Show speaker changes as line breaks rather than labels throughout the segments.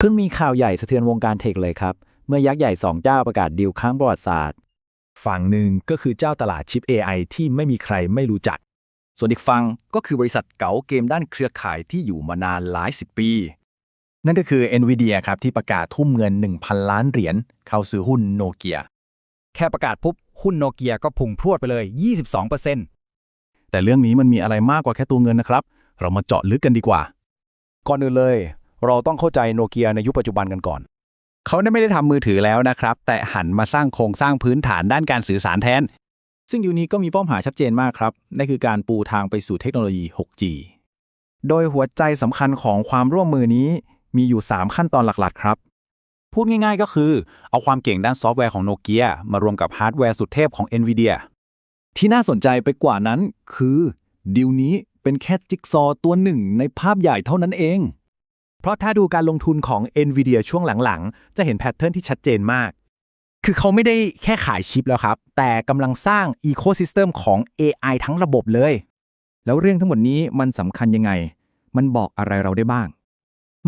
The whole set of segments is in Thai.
เพิ่งมีข่าวใหญ่สะเทือนวงการเทคเลยครับ เมื่อยักษ์ใหญ่สองเจ้าประกาศดีลครั้งประวัติศาสตร์
ฝั่งหนึ่งก็คือเจ้าตลาดชิป AI ที่ไม่มีใครไม่รู้จัก
ส่วนอีกฝั่งก็คือบริษัทเก๋าเกมด้านเครือข่ายที่อยู่มานานหลายสิบปี
นั่นก็คือ NVIDIA ครับที่ประกาศทุ่มเงิน 1,000 ล้านเหรียญเข้าซื้อหุ้นโนเกีย
แค่ประกาศปุ๊บหุ้นโนเกียก็พุ่งพรวดไปเลย 22%
แต่เรื่องนี้มันมีอะไรมากกว่าแค่ตัวเงินนะครับ เรามาเจาะลึกกันดีกว่า
ก่อนอื่นเลย เราต้องเข้าใจโนเกียในยุคปัจจุบันกันก่อน
เขาไม่ได้ทำมือถือแล้วนะครับ แต่หันมาสร้างโครงสร้างพื้นฐานด้านการสื่อสารแทน
ซึ่งยูนี้ก็มีเป้าหมายชัดเจนมากครับนั่นคือการปูทางไปสู่เทคโนโลยี 6G
โดยหัวใจสำคัญของความร่วมมือนี้มีอยู่ 3 ขั้นตอนหลักๆ ครับ
พูดง่ายๆก็คือ เอาความเก่งด้านซอฟต์แวร์ของโนเกียมารวมกับฮาร์ดแวร์สุดเทพของ NVIDIA ที่น่าสนใจไปกว่านั้นคือดีลนี้เป็นแค่จิ๊กซอตัวหนึ่งในภาพใหญ่เท่านั้นเอง
เพราะถ้าดูการลงทุนของ NVIDIA ช่วงหลังๆ จะเห็นแพทเทิร์นที่ชัดเจนมาก คือเขาไม่ได้แค่ขายชิปแล้วครับ แต่กำลังสร้างอีโค y ิสเต็มของ AI ทั้งระบบเลย
แล้วเรื่องทั้งหมดนี้มันสำคัญยังไง มันบอกอะไรเราได้บ้าง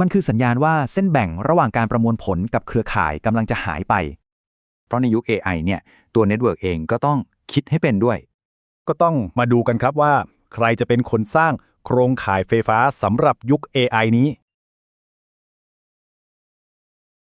มันคือสัญญาณว่าเส้นแบ่งระหว่างการประมวลผลกับเครือข่ายกำลังจะหายไป
เพราะในยุค AI เนี่ยตัวเน็ตเวิร์กเองก็ต้องคิดให้เป็นด้วย
ก็ต้องมาดูกันครับว่า ใครจะเป็นคนสร้างโครงข่ายไฟฟ้าสำหรับยุค AI นี้